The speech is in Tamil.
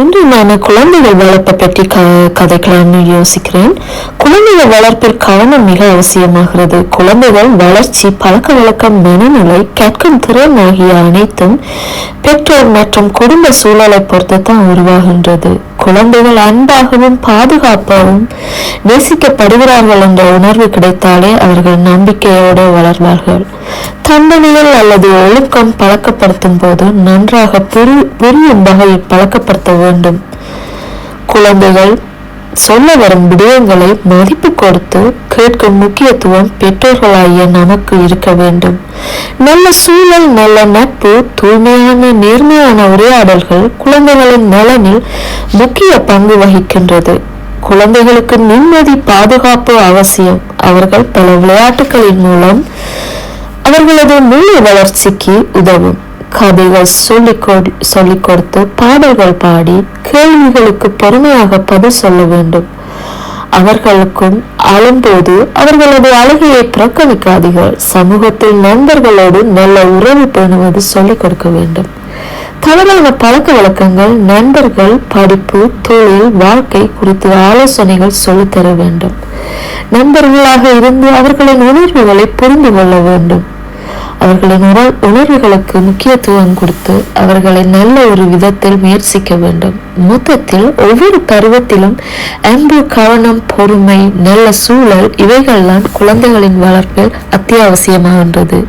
இன்று நான் குழந்தைகள் வளர்ப்பை பற்றி க கதைக்கலாம்னு யோசிக்கிறேன். குழந்தைகள் வளர்ப்பில் கவனம் மிக அவசியமாகிறது. குழந்தைகள் வளர்ச்சி பழக்க வழக்கம் மனநிலை கேட்கும் திறன் ஆகிய அனைத்தும் பெற்றோர் மற்றும் குடும்ப சூழலை பொறுத்து தான் உருவாகின்றது. குழந்தைகள் அன்பாகவும் பாதுகாப்பாகவும் நேசிக்கப்படுகிறார்கள் என்ற உணர்வு கிடைத்தாலே அவர்கள் நம்பிக்கையோடு வளர்வார்கள். தண்டனைகள் அல்லது ஒழுக்கம் பழக்கப்படுத்தும் போது நன்றாக புரி புரியும் வகையில் பழக்கப்படுத்த வேண்டும். குழந்தைகள் சொல்ல வரும் விடயங்களை மதிப்பு கொடுத்து கேட்கும் முக்கியத்துவம் பெற்றோர்களாகிய நமக்கு இருக்க வேண்டும். நல்ல சூழல் நல்ல நட்பு தூய்மையான நேர்மையான உரையாடல்கள் குழந்தைகளின் நலனில் முக்கிய பங்கு வகிக்கின்றது. குழந்தைகளுக்கு நிம்மதி பாதுகாப்பு அவசியம். அவர்கள் பல விளையாட்டுகளின் மூலம் அவர்களது முழு வளர்ச்சிக்கு உதவும். கதைகள் சொல்லிக் கொடு சொல்லிக் கொடுத்து பாடல்கள் பாடி கேள்விகளுக்கு பொறுமையாக பதில் சொல்ல வேண்டும். அவர்களுக்கும் அழும்போது அவர்களது அழுகையை புறக்கணிக்காதீர்கள். சமூகத்தில் நண்பர்களோடு நல்ல உறவு பேணுவது சொல்லிக் கொடுக்க வேண்டும். தவறான பழக்க வழக்கங்கள் நண்பர்கள் படிப்பு தொழில் வாழ்க்கை குறித்து ஆலோசனைகள் சொல்லித்தர வேண்டும். நண்பர்களாக இருந்து அவர்களின் உணர்வுகளை புரிந்து கொள்ள வேண்டும். அவர்களின் உணர் உணர்வுகளுக்கு முக்கியத்துவம் கொடுத்து அவர்களை நல்ல ஒரு விதத்தில் முயற்சிக்க வேண்டும். மொத்தத்தில் ஒவ்வொரு பருவத்திலும் அன்பு கவனம் பொறுமை நல்ல சூழல் இவைகள்தான் குழந்தைகளின் வளர்ப்பில் அத்தியாவசியமாகின்றது.